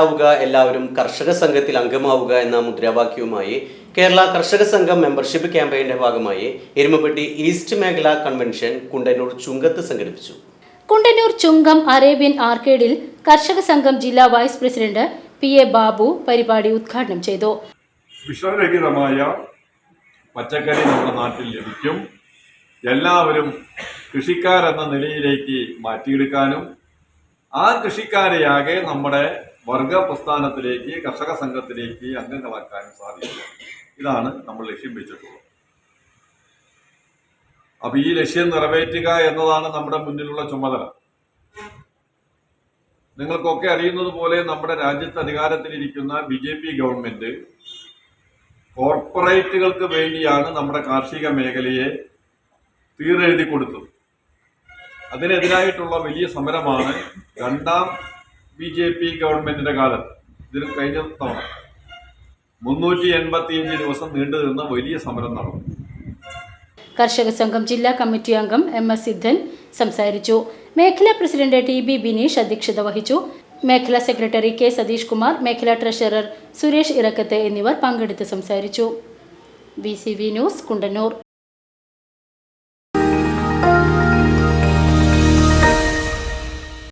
ആവുക എല്ലാവരും കർഷക സംഘത്തിൽ അംഗമാവുക എന്ന മുദ്രാവാക്യവുമായി കേരള കർഷക സംഘം മെമ്പർഷിപ്പ് ക്യാമ്പയിന്റെ ഭാഗമായി എരുമപ്പെട്ടി ഈസ്റ്റ് മേഖല കൺവെൻഷൻ കുണ്ടന്നൂർ ചുങ്കത്ത് സംഘടിപ്പിച്ചു. കുണ്ടന്നൂർ ചുങ്കം അറേബ്യൻ ആർക്കേഡിൽ കർഷക സംഘം ജില്ലാ vice president P A Babu പരിപാടി ഉദ്ഘാടനം ചെയ്തു. വിഷരഹിതമായ പച്ചക്കറി നമ്മുടെ നാട്ടിൽ ലഭിക്കും. എല്ലാവരും കൃഷിക്കാരെന്ന നിലയിലേക്ക് മാറ്റിയെടുക്കാനും ആ കൃഷിക്കാരെയാകെ നമ്മുടെ വർഗ പ്രസ്ഥാനത്തിലേക്ക് കർഷക സംഘത്തിലേക്ക് അംഗങ്ങളാക്കാനും സാധിക്കും. ഇതാണ് നമ്മൾ ലക്ഷ്യം വെച്ചിട്ടുള്ളത്. അപ്പൊ ഈ ലക്ഷ്യം നിറവേറ്റുക എന്നതാണ് നമ്മുടെ മുന്നിലുള്ള ചുമതല. നിങ്ങൾക്കൊക്കെ അറിയുന്നത് പോലെ നമ്മുടെ രാജ്യത്ത് അധികാരത്തിലിരിക്കുന്ന ബി ജെ പി ഗവൺമെന്റ് കോർപ്പറേറ്റുകൾക്ക് വേണ്ടിയാണ് നമ്മുടെ കാർഷിക മേഖലയെ തീരെഴുതി കൊടുത്തത് അതിനെതിരായിട്ടുള്ള വലിയ സമരമാണ് രണ്ടാം ബി ജെ പി ഗവൺമെന്റിന്റെ കാലത്ത് ഇതിൽ കഴിഞ്ഞ തവണ മുന്നൂറ്റി എൺപത്തിയഞ്ച് ദിവസം നീണ്ടു നിന്ന വലിയ സമരം നടന്നു. കർഷക സംഘം ജില്ലാ കമ്മിറ്റി അംഗം എം എസ് സിദ്ധൻ സംസാരിച്ചു. മേഖലാ പ്രസിഡന്റ് ടി ബി ബിനീഷ് അധ്യക്ഷത വഹിച്ചു. മേഖലാ സെക്രട്ടറി കെ സതീഷ് കുമാർ മേഖലാ ട്രഷറർ സുരേഷ് ഇറക്കത്ത് എന്നിവർ പങ്കെടുത്ത് സംസാരിച്ചു. B C V news Kundannoor.